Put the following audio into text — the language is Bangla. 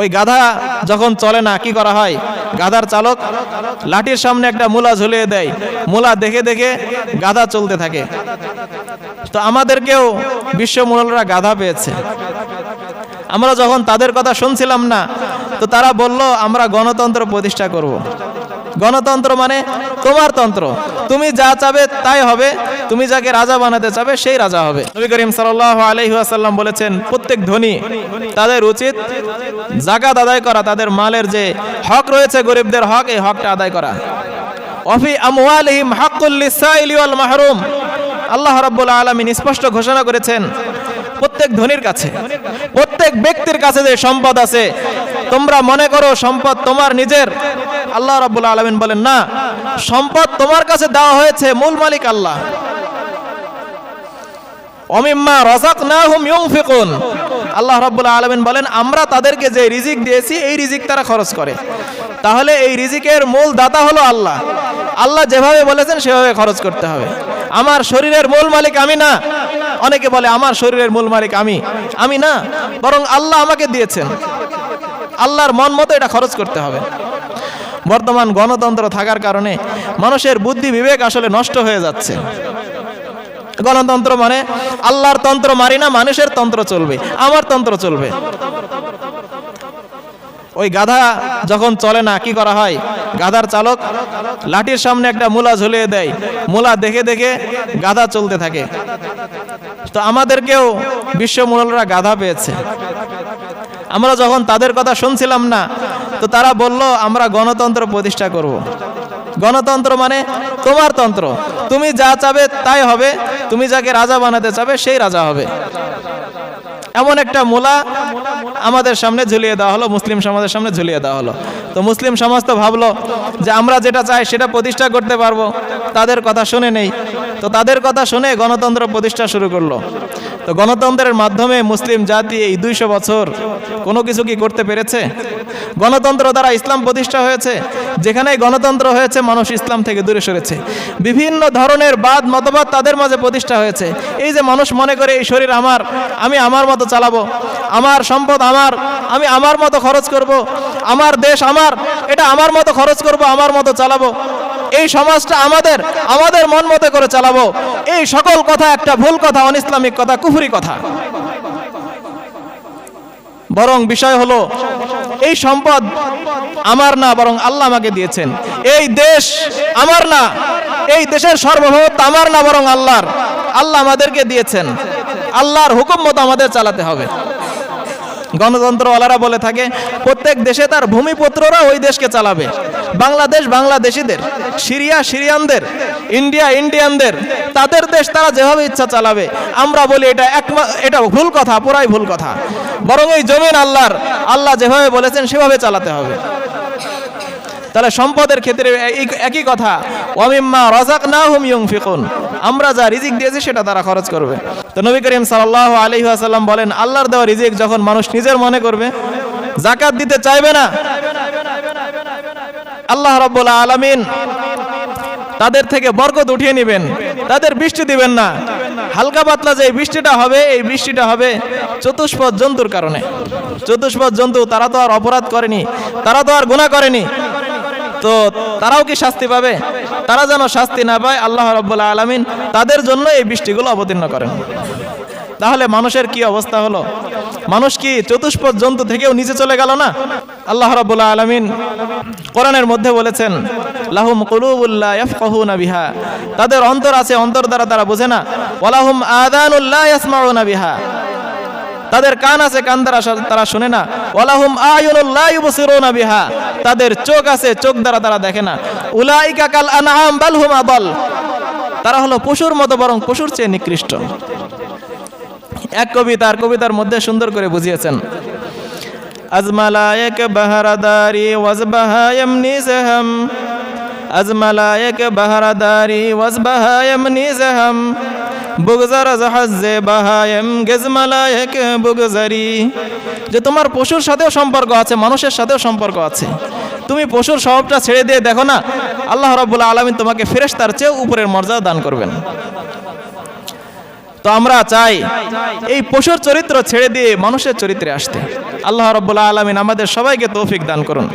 ওই গাধা যখন চলে না, কি করা হয়? গাধার চালক লাঠির সামনে একটা মূলা ঝুলিয়ে দেয়। মূলা দেখে দেখে গাধা চলতে থাকে। তো আমাদেরকেও বিশ্ব মূলরা গাধা পেয়েছে। আমরা যখন তাদের কথা শুনছিলাম না, তো তারা বলল, আমরা গণতন্ত্র প্রতিষ্ঠা করব। গণতন্ত্র মানে তোমার তন্ত্র। তুমি যা চাবে তাই হবে। তুমি যাকে রাজা বানাতে চাবে সেই রাজা হবে। নবী করিম সাল্লাহ আলহি আসাল্লাম বলেছেন, প্রত্যেক ধনী তাদের উচিত জাকাত আদায় করা, তাদের মালের যে হক রয়েছে গরিবদের হক, এই হকটা আদায় করা। অফি আমওয়ালিহিম হাক্কুল লিসাইলি ওয়াল মাহরুম। আল্লাহ রাব্বুল আলামিন স্পষ্ট ঘোষণা করেছেন, প্রত্যেক ধনীর কাছে, প্রত্যেক ব্যক্তির কাছে যে সম্পদ আছে তোমরা মনে করো সম্পদ তোমার নিজের? আল্লাহ রাব্বুল আলামিন বলেন, না, সম্পদ তোমার কাছে দেওয়া হয়েছে মূল মালিক আল্লাহ। অমিম্মা রাযাকনাহুম ইউনফিকুন। আল্লাহ রাব্বুল আলামিন বলেন, আমরা তাদেরকে যে রিজিক দিয়েছি, এই রিজিক তারা খরচ করে। তাহলে এই রিজিকের মূল দাতা হলো আল্লাহ। আল্লাহ যেভাবে বলেছেন, সেভাবে খরচ করতে হবে। আমার শরীরের মূল মালিক আমি না। অনেকে বলে, আমার শরীরের মূল মালিক আমি। আমি না, বরং আল্লাহ আমাকে দিয়েছেন। আল্লাহর মন মতো এটা খরচ করতে হবে। বর্তমান গণতন্ত্র থাকার কারণে মানুষের বুদ্ধি বিবেক আসলে নষ্ট হয়ে যাচ্ছে। গণতন্ত্র মানে আল্লাহর তন্ত্র মারি না, মানুষের তন্ত্র চলবে, আমার তন্ত্র চলবে। ওই গাধা যখন চলে না, কি করা হয়? গাধার চালক লাঠির সামনে একটা মূলা ঝুলিয়ে দেয়। মূলা দেখে দেখে গাধা চলতে থাকে। তো আমাদেরকেও বিশ্ব মূলরা গাধা পেয়েছে। আমরা যখন তাদের কথা শুনছিলাম না, তো তারা বলল, আমরা গণতন্ত্র প্রতিষ্ঠা করব। গণতন্ত্র মানে তোমার তন্ত্র। তুমি যা চাবে তাই হবে। তুমি যাকে রাজা বানাতে চাবে, সেই রাজা হবে। এমন একটা মূলা আমাদের সামনে ঝুলিয়ে দেওয়া হলো, মুসলিম সমাজের সামনে ঝুলিয়ে দেওয়া হলো। তো মুসলিম সমাজ তো ভাবলো যে আমরা যেটা চাই, সেটা প্রতিষ্ঠা করতে পারব। তাদের কথা শুনে নেই। তো তাদের কথা শুনে গণতন্ত্র প্রতিষ্ঠা শুরু করল। তো গণতন্ত্রের মাধ্যমে মুসলিম জাতি এই দুইশো বছর কোনো কিছু কি করতে পেরেছে? গণতন্ত্র দ্বারা ইসলাম প্রতিষ্ঠা হয়েছে যেখানে গণতন্ত্র হয়েছে, মানুষ ইসলাম থেকে দূরে সরেছে। বিভিন্ন ধরনের বাদ, মতবাদ তাদের মাঝে প্রতিষ্ঠা হয়েছে। এই যে মানুষ মনে করে, এই শরীর আমার, আমি আমার মতো চালাবো, আমার সম্পদ আমার, আমি আমার মতো খরচ করব, আমার দেশ আমার, এটা আমার মতো খরচ করব, আমার মতো চালাবো। এই সমাজটা আমাদের আমাদের মন মতো করে চালাবো। এই সকল কথা একটা ভুল কথা, অনিসলামিক কথা, কুফুরি কথা। বরং বিষয় হলো, এই সম্পদ আমার না, বরং আল্লাহ আমাকে দিয়েছেন। এই দেশ আমার না, এই দেশের সর্বভৌমত্ব আমার না, বরং আল্লাহর। আল্লাহ আমাদেরকে দিয়েছেন। আল্লাহর হুকুম মতো আমাদের চালাতে হবে। গণতন্ত্রওয়ালারা বলে থাকে, প্রত্যেক দেশে তার ভূমিপুত্ররা ওই দেশকে চালাবে। বাংলাদেশ বাংলাদেশিদের, সিরিয়া সিরিয়ানদের, ইন্ডিয়া ইন্ডিয়ানদের, তাদের দেশ তারা যেভাবে ইচ্ছা চালাবে। আমরা বলি এটা এক এটা ভুল কথা, পুরাই ভুল কথা। বরং এই জমিন আল্লাহর, আল্লাহ যেভাবে বলেছেন সেভাবে চালাতে হবে। তাহলে সম্পদের ক্ষেত্রে একই কথা ওয়ামিম্মা রাজাক না হুম ইউংফিকুন আমরা যা রিজিক দিয়েছি সেটা তারা খরচ করবে। তো নবী করিম সাল্লাল্লাহু আলাইহি ওয়াসাল্লাম বলেন, আল্লাহর দেওয়া রিজিক যখন মানুষ নিজের মনে করবে জাকাত দিতে চাইবে না। আল্লাহ রাব্বুল আলামিন তাদের থেকে বরকত উঠিয়ে নেবেন, তাদের বৃষ্টি দিবেন না। হালকা পাতলা যে বৃষ্টিটা হবে, এই বৃষ্টিটা হবে চতুষ্পদ জন্তুর কারণে। চতুষ্পদ জন্তু তারা তো আর অপরাধ করেনি, তারা তো আর গুনাহ করেনি। তো তারাও কি শাস্তি পাবে? তারা যেন শাস্তি না পায়, আল্লাহ রব্বুল আলমিন তাদের জন্য এই বৃষ্টিগুলো অবতীর্ণ করেন। তাহলে মানুষের কি অবস্থা হলো? মানুষ কি চতুষ্পদ জন্তু থেকেও নিচে চলে গেল না? আল্লাহ রাব্বুল আলামিন কোরআনের মধ্যে বলেছেন, লাহুম কুলুবুল্লাহ বিহা। তাদের অন্তর আছে অন্তর দ্বারা তারা বোঝে না ওয়ালাহুম ইয়াসমাউনা বিহা। তাদের কান আছে, কান দ্বারা তারা শুনে না। ওয়ালাহুম আয়ুনুল্লাহ বিহা। তাদের চোখ আছে, চোখ দ্বারা তারা দেখে না। উলাইকা কাল আনআম বাল হুম আদাল। তারা হলো পশুর মতো, বরং পশুর চেয়ে নিকৃষ্ট। এক কবি তার কবিতার মধ্যে সুন্দর করে বুঝিয়েছেন। আজমালায়ক বাহারাদারি ওয়াজবাহায়ম নিজহম আজমালায়ক বাহারাদারি ওয়াজবাহায়ম নিজহম বুগজার জাহাজে বাহায়ম গেজমালায়ক বুগজারি। যে তোমার পশুর সাথেও সম্পর্ক আছে, মানুষের সাথেও সম্পর্ক আছে। তুমি পশুর স্বভাবটা ছেড়ে দিয়ে দেখো না, আল্লাহ রাব্বুল আলামিন তোমাকে ফেরেশতার চেয়েও উপরের মর্যাদা দান করবেন। তো আমরা চাই এই পশুর চরিত্র ছেড়ে দিয়ে মানুষের চরিত্রে আসতে। আল্লাহ রব্বুল্লাহ আলমিন আমাদের সবাইকে তৌফিক দান করুন।